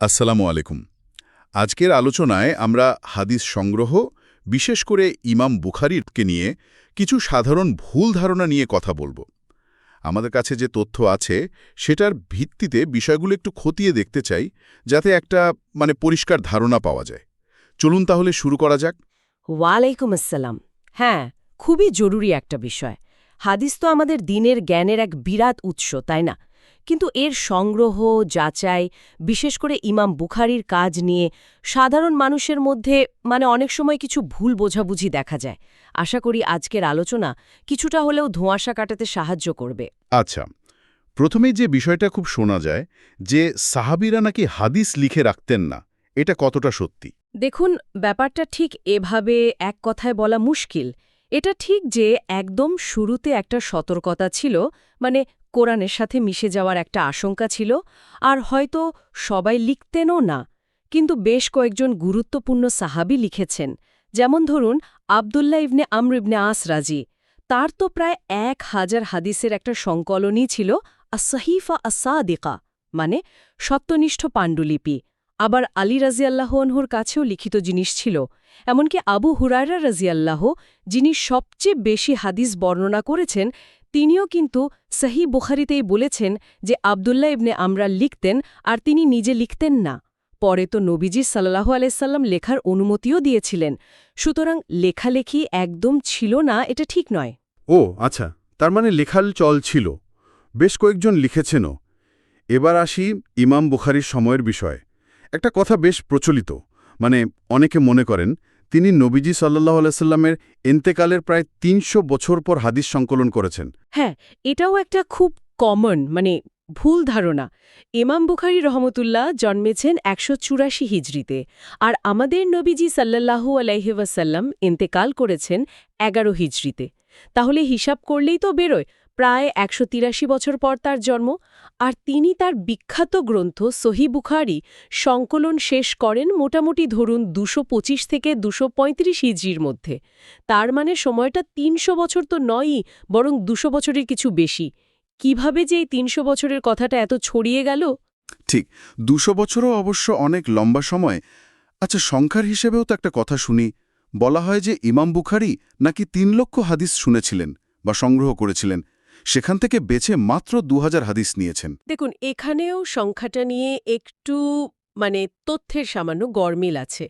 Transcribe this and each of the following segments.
আসসালামু আলাইকুম। আজকের আলোচনায় আমরা হাদিস সংগ্রহ, বিশেষ করে ইমাম বুখারিরকে নিয়ে কিছু সাধারণ ভুল ধারণা নিয়ে কথা বলব। আমাদের কাছে যে তথ্য আছে, সেটার ভিত্তিতে বিষয়গুলো একটু খতিয়ে দেখতে চাই, যাতে একটা মানে পরিষ্কার ধারণা পাওয়া যায়। চলুন তাহলে শুরু করা যাক। ওয়ালাইকুম আসসালাম। হ্যাঁ খুবই জরুরি একটা বিষয়। হাদিস তো আমাদের দিনের জ্ঞানের এক বিরাট উৎস, তাই না? কিন্তু এর সংগ্রহ যাচাই বিশেষ করে ইমাম বুখারির কাজ নিয়ে সাধারণ মানুষের মধ্যে মানে অনেক সময় কিছু ভুল বোঝাবুঝি দেখা যায়। আশা করি আজকের আলোচনা কিছুটা হলেও ধোঁয়াশা কাটাতে সাহায্য করবে। আচ্ছা প্রথমেই যে বিষয়টা খুব শোনা যায় যে সাহাবিরা নাকি হাদিস লিখে রাখতেন না এটা কতটা সত্যি? দেখুন ব্যাপারটা ঠিক এভাবে এক কথায় বলা মুশকিল। এটা ঠিক যে একদম শুরুতে একটা সতর্কতা ছিল মানে কোরআনের সাথে মিশে যাওয়ার একটা আশঙ্কা ছিল, আর হয়তো সবাই লিখতেনও না। কিন্তু বেশ কয়েকজন গুরুত্বপূর্ণ সাহাবি লিখেছেন, যেমন ধরুন আবদুল্লাহ ইবনে আমর ইবনে আস রাজি। তার তো প্রায় এক হাজার হাদিসের একটা সংকলনই ছিল আসহিফা আসাদিকা মানে সত্যনিষ্ঠ পাণ্ডুলিপি। আবার আলী রাজিয়াল্লাহনহুর কাছেও লিখিত জিনিস ছিল, এমনকি আবু হুরায়রা রাজিয়াল্লাহ যিনি সবচেয়ে বেশি হাদিস বর্ণনা করেছেন তিনিও কিন্তু সহি বুখারিতেই বলেছেন যে আবদুল্লাহ ইবনে আমরা লিখতেন আর তিনি নিজে লিখতেন না। পরে তো নবীজি সাল্লাহ আলাইসাল্লাম লেখার অনুমতিও দিয়েছিলেন। সুতরাং লেখালেখি একদম ছিল না, এটা ঠিক নয়। ও আচ্ছা তার মানে লেখাল চল ছিল। বেশ কয়েকজন লিখেছেনও। এবার আসি ইমাম বুখারির সময়ের বিষয়। একটা কথা বেশ প্রচলিত মানে অনেকে মনে করেন তিনি নবীজি সাল্লাহ আলাইস্লামের এন্তেকালের প্রায় তিনশো বছর পর হাদিস সংকলন করেছেন। হ্যাঁ এটাও একটা খুব কমন মানে ভুল ধারণা। ইমাম বুখারি রহমতুল্লাহ জন্মেছেন একশো চুরাশি হিজড়িতে আর আমাদের নবীজি সাল্লাহু আলাইহাসাল্লাম ইন্তেকাল করেছেন এগারো হিজড়িতে। তাহলে হিসাব করলেই তো বেরোয় প্রায় একশো তিরাশি বছর পর তার জন্ম, আর তিনি তার বিখ্যাত গ্রন্থ সহি বুখারি সংকলন শেষ করেন মোটামুটি ধরুন দুশো থেকে দুশো পঁয়ত্রিশ ইজির মধ্যে। তার মানে সময়টা তিনশো বছর তো নয়ই, বরং দুশো বছরের কিছু বেশি। কীভাবে যে এই তিনশো বছরের কথাটা এত ছড়িয়ে গেল? ঠিক, দুশো বছরও অবশ্য অনেক লম্বা সময়। আচ্ছা সংখ্যার হিসেবেও তো একটা কথা শুনি। বলা হয় যে ইমাম বুখারি নাকি তিন লক্ষ হাদিস শুনেছিলেন বা সংগ্রহ করেছিলেন। সেখান থেকে বেছে মাত্র দু হাজার হাদিস নিয়েছেন। দেখুন, এখানেও সংখ্যাটা নিয়ে একটু মানে তথ্যের সামান্য গরমিল আছে।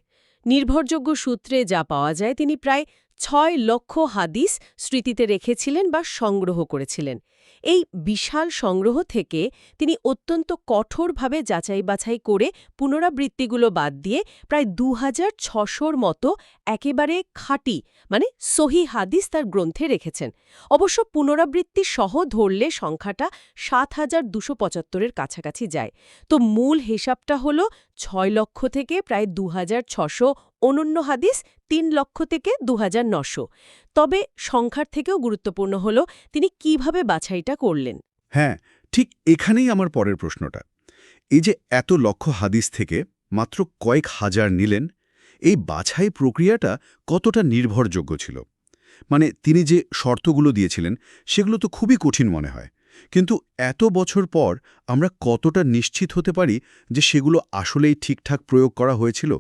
নির্ভরযোগ্য সূত্রে যা পাওয়া যায়, তিনি প্রায় ছয় লক্ষ হাদিস স্মৃতিতে রেখেছিলেন বা সংগ্রহ করেছিলেন। এই বিশাল সংগ্রহ থেকে তিনি অত্যন্ত কঠোরভাবে যাচাই বাছাই করে পুনরাবৃত্তিগুলো বাদ দিয়ে প্রায় দু হাজার ছশোর মতো একেবারে খাঁটি মানে সহি হাদিস তার গ্রন্থে রেখেছেন। অবশ্য পুনরাবৃত্তি সহ ধরলে সংখ্যাটা সাত হাজার দুশো পঁচাত্তরের কাছাকাছি যায়। তো মূল হিসাবটা হল ছয় লক্ষ থেকে প্রায় দু হাজার ছশো অনন্য হাদিস তিন লক্ষ থেকে দু তবে সংখ্যার থেকেও গুরুত্বপূর্ণ হল তিনি কীভাবে বাছাইটা করলেন। হ্যাঁ ঠিক এখানেই আমার পরের প্রশ্নটা। এই যে এত লক্ষ হাদিস থেকে মাত্র কয়েক হাজার নিলেন, এই বাছাই প্রক্রিয়াটা কতটা নির্ভরযোগ্য ছিল? মানে তিনি যে শর্তগুলো দিয়েছিলেন, সেগুলো তো খুবই কঠিন মনে হয়। কিন্তু এত বছর পর আমরা কতটা নিশ্চিত হতে পারি যে সেগুলো আসলেই ঠিকঠাক প্রয়োগ করা হয়েছিল?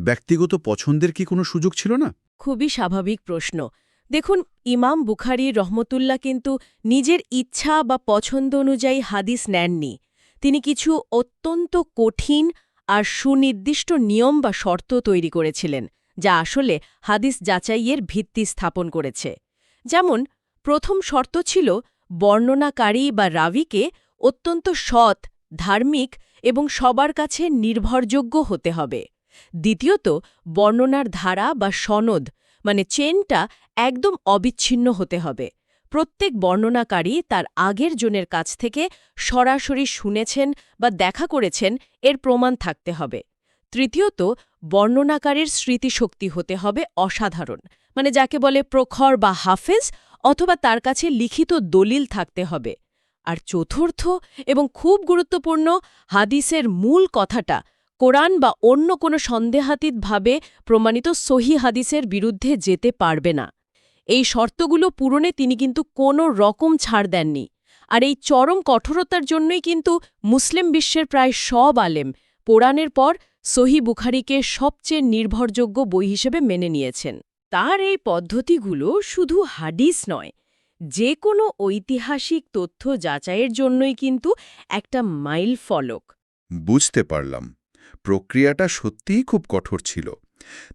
ব্যক্তিগত পছন্দের কি কোনো সুযোগ ছিল না? খুবই স্বাভাবিক প্রশ্ন। দেখুন, ইমাম বুখারি রহমতুল্লাহ কিন্তু নিজের ইচ্ছা বা পছন্দ অনুযায়ী হাদিস নেননি। তিনি কিছু অত্যন্ত কঠিন আর সুনির্দিষ্ট নিয়ম বা শর্ত তৈরি করেছিলেন, যা আসলে হাদিস যাচাইয়ের ভিত্তি স্থাপন করেছে। যেমন, প্রথম শর্ত ছিল বর্ণনাকারী বা রাবিকে অত্যন্ত সৎ, ধার্মিক এবং সবার কাছে নির্ভরযোগ্য হতে হবে। দ্বিতীয়ত, বর্ণনার ধারা বা সনদ মানে চেনটা একদম অবিচ্ছিন্ন হতে হবে। প্রত্যেক বর্ণনাকারী তার আগের জনের কাছ থেকে সরাসরি শুনেছেন বা দেখা করেছেন এর প্রমাণ থাকতে হবে। তৃতীয়ত, বর্ণনাকারীর স্মৃতিশক্তি হতে হবে অসাধারণ মানে যাকে বলে প্রখর বা হাফেজ অথবা তার কাছে লিখিত দলিল থাকতে হবে। আর চতুর্থ এবং খুব গুরুত্বপূর্ণ, হাদিসের মূল কথাটা, কোরআন বা অন্য কোনো সন্দেহাতীতভাবে প্রমাণিত সহি হাদিসের বিরুদ্ধে যেতে পারবে না। এই শর্তগুলো পূরণে তিনি কিন্তু কোনো রকম ছাড় দেননি। আর এই চরম কঠোরতার জন্যই কিন্তু মুসলিম বিশ্বের প্রায় সব আলেম কোরআনের পর সহি বুখারিকে সবচেয়ে নির্ভরযোগ্য বই হিসেবে মেনে নিয়েছেন। তার এই পদ্ধতিগুলো শুধু হাদিস নয় যে কোনো ঐতিহাসিক তথ্য যাচাইয়ের জন্যই কিন্তু একটা মাইল ফলক। বুঝতে পারলাম। প্রক্রিয়াটা সত্যিই খুব কঠোর ছিল।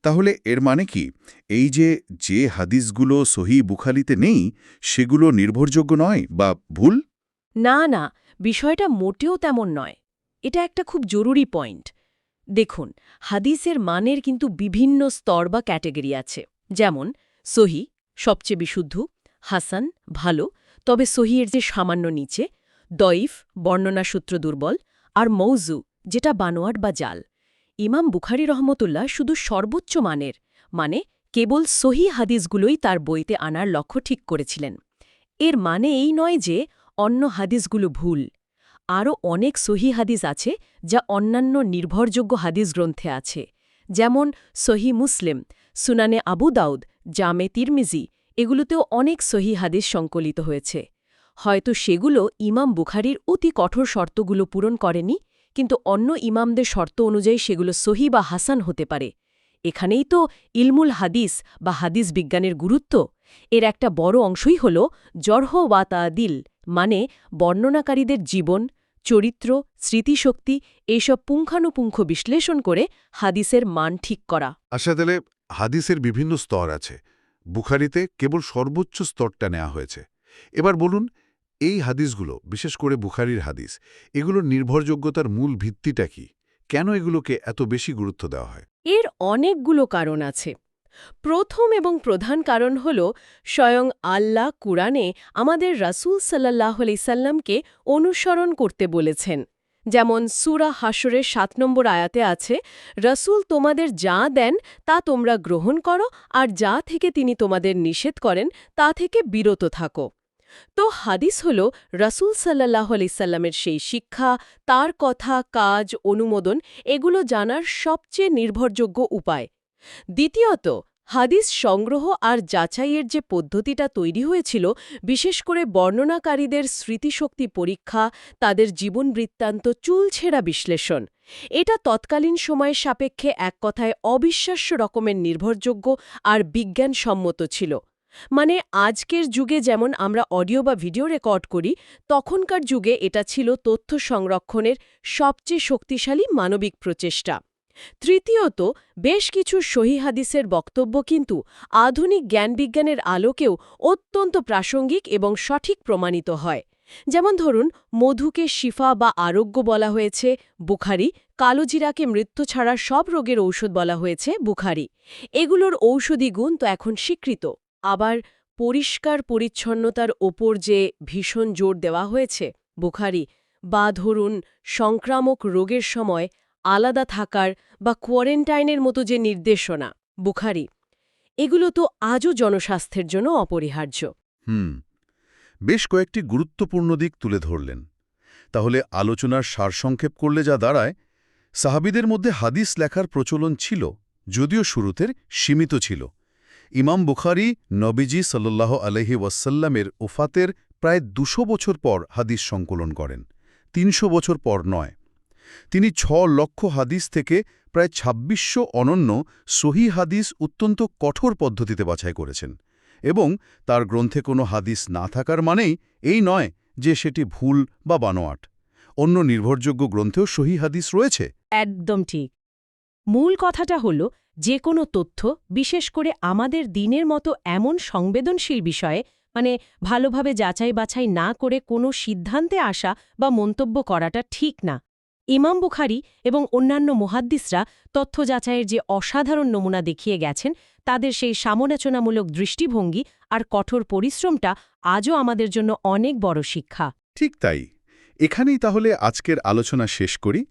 তাহলে এর মানে কি? এই যে যে হাদিসগুলো সহি বুখালিতে নেই সেগুলো নির্ভরযোগ্য নয় বা ভুল? না না বিষয়টা মোটেও তেমন নয়। এটা একটা খুব জরুরি পয়েন্ট। দেখুন হাদিসের মানের কিন্তু বিভিন্ন স্তর বা ক্যাটেগরি আছে। যেমন, সহি সবচেয়ে বিশুদ্ধ, হাসান ভালো, তবে সহিয়ের যে সামান্য নিচে দইফ বর্ণনাসূত্র দুর্বল, আর মৌজু যেটা বানোয়াট বা জাল। ইমাম বুখারি রহমতুল্লাহ শুধু সর্বোচ্চ মানের মানে কেবল সহি হাদিসগুলোই তার বইতে আনার লক্ষ্য ঠিক করেছিলেন। এর মানে এই নয় যে অন্য হাদিসগুলো ভুল। আরও অনেক সহি হাদিস আছে যা অন্যান্য নির্ভরযোগ্য হাদিস গ্রন্থে আছে, যেমন সহি মুসলিম সুনানে আবু দাউদ, জামে তিরমিজি, এগুলোতেও অনেক সহি হাদিস সংকলিত হয়েছে। হয়তো সেগুলো ইমাম বুখারির অতি কঠোর শর্তগুলো পূরণ করেনি, কিন্তু অন্য ইমামদের শর্ত অনুযায়ী সেগুলো সহি বা হাসান হতে পারে। এখানেই তো ইলমুল হাদিস বা হাদিস বিজ্ঞানের গুরুত্ব। এর একটা বড় অংশই হল জর্হ ওয়াতা দিল মানে বর্ণনাকারীদের জীবন চরিত্র স্মৃতিশক্তি এইসব পুঙ্খানুপুঙ্খ বিশ্লেষণ করে হাদিসের মান ঠিক করা। আশা তাহলে হাদিসের বিভিন্ন স্তর আছে। বুখারিতে কেবল সর্বোচ্চ স্তরটা নেওয়া হয়েছে। এবার বলুন এই হাদিসগুলো বিশেষ করে বুখারির হাদিস এগুলোর নির্ভরযোগ্যতার মূল ভিত্তিটা কি? কেন এগুলোকে এত বেশি গুরুত্ব দেওয়া হয়? এর অনেকগুলো কারণ আছে। প্রথম এবং প্রধান কারণ হল স্বয়ং আল্লাহ কুরআনে আমাদের রাসূল সাল্লাহ সাল্লামকে অনুসরণ করতে বলেছেন। যেমন সুরা হাসরের সাত নম্বর আয়াতে আছে, রসুল তোমাদের যা দেন, তা তোমরা গ্রহণ করো, আর যা থেকে তিনি তোমাদের নিষেধ করেন, তা থেকে বিরত থাকো। তো হাদিস হল, রসুল সাল্লাহ সাল্লামের সেই শিক্ষা, তার কথা, কাজ, অনুমোদন, এগুলো জানার সবচেয়ে নির্ভরযোগ্য উপায়। দ্বিতীয়ত, হাদিস সংগ্রহ আর যাচাইয়ের যে পদ্ধতিটা তৈরি হয়েছিল, বিশেষ করে বর্ণনাকারীদের স্মৃতিশক্তি পরীক্ষা, তাদের জীবন বৃত্তান্ত চুলছেড়া বিশ্লেষণ, এটা তৎকালীন সময়ের সাপেক্ষে এক কথায় অবিশ্বাস্য রকমের নির্ভরযোগ্য আর বিজ্ঞানসম্মত ছিল। মানে আজকের যুগে যেমন আমরা অডিও বা ভিডিও রেকর্ড করি, তখনকার যুগে এটা ছিল তথ্য সংরক্ষণের সবচেয়ে শক্তিশালী মানবিক প্রচেষ্টা। তৃতীয়ত, বেশ কিছু সহি হাদিসের বক্তব্য কিন্তু আধুনিক জ্ঞানবিজ্ঞানের আলোকেও অত্যন্ত প্রাসঙ্গিক এবং সঠিক প্রমাণিত হয়। যেমন ধরুন, মধুকে শিফা বা আরোগ্য বলা হয়েছে, বুখারি, কালোজিরাকে মৃত্যু ছাড়া সব রোগের ঔষধ বলা হয়েছে, বুখারি। এগুলোর ঔষধি গুণ তো এখন স্বীকৃত। আবার পরিষ্কার পরিচ্ছন্নতার ওপর যে ভীষণ জোর দেওয়া হয়েছে, বুখারি, বা ধরুন, সংক্রামক রোগের সময় আলাদা থাকার বা কোয়ারেন্টাইনের মতো যে নির্দেশনা, বুখারি, এগুলো তো আজও জনস্বাস্থ্যের জন্য অপরিহার্য। হুম, বেশ কয়েকটি গুরুত্বপূর্ণ দিক তুলে ধরলেন। তাহলে আলোচনার সারসংক্ষেপ করলে যা দাঁড়ায়, সাহাবিদের মধ্যে হাদিস লেখার প্রচলন ছিল, যদিও শুরুতের সীমিত ছিল। ইমাম বুখারি নবীজি সাল্লাহ আলহি ওয়াসাল্লামের ওফাতের প্রায় দুশো বছর পর হাদিস সংকলন করেন, তিনশো বছর পর নয়। তিনি ছ লক্ষ হাদিস থেকে প্রায় ছাব্বিশশো অনন্য সহি হাদিস অত্যন্ত কঠোর পদ্ধতিতে বাছাই করেছেন এবং তার গ্রন্থে কোনো হাদিস না থাকার মানেই এই নয় যে সেটি ভুল বা বানোয়াট। অন্য নির্ভরযোগ্য গ্রন্থেও সহি হাদিস রয়েছে। একদম ঠিক। মূল কথাটা হল, যে কোনো তথ্য, বিশেষ করে আমাদের দিনের মতো এমন সংবেদনশীল বিষয়ে মানে ভালোভাবে যাচাই বাছাই না করে কোনো সিদ্ধান্তে আসা বা মন্তব্য করাটা ঠিক না। ইমাম বুখারি এবং অন্যান্য মুহাদ্দিসরা তথ্য যাচাইয়ের যে অসাধারণ নমুনা দেখিয়ে গেছেন, তাদের সেই সামনাচনামূলক দৃষ্টিভঙ্গি আর কঠোর পরিশ্রমটা আজও আমাদের জন্য অনেক বড় শিক্ষা। ঠিক তাই। এখানেই তাহলে আজকের আলোচনা শেষ করি।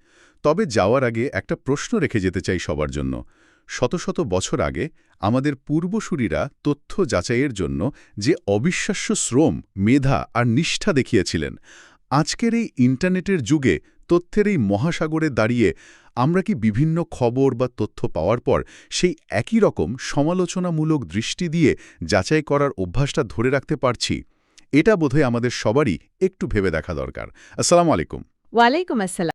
তবে যাওয়ার আগে একটা প্রশ্ন রেখে যেতে চাই সবার জন্য। শত শত বছর আগে আমাদের পূর্বসূরীরা তথ্য যাচাইয়ের জন্য যে অবিশ্বাস্য শ্রম, মেধা আর নিষ্ঠা দেখিয়েছিলেন, আজকের এই ইন্টারনেটের যুগে তথ্যের এই মহাসাগরে দাঁড়িয়ে আমরা কি বিভিন্ন খবর বা তথ্য পাওয়ার পর সেই একই রকম সমালোচনামূলক দৃষ্টি দিয়ে যাচাই করার অভ্যাসটা ধরে রাখতে পারছি? এটা বোধহয় আমাদের সবারই একটু ভেবে দেখা দরকার। আসসালামু আলাইকুম। ওয়ালাইকুম আসসালাম।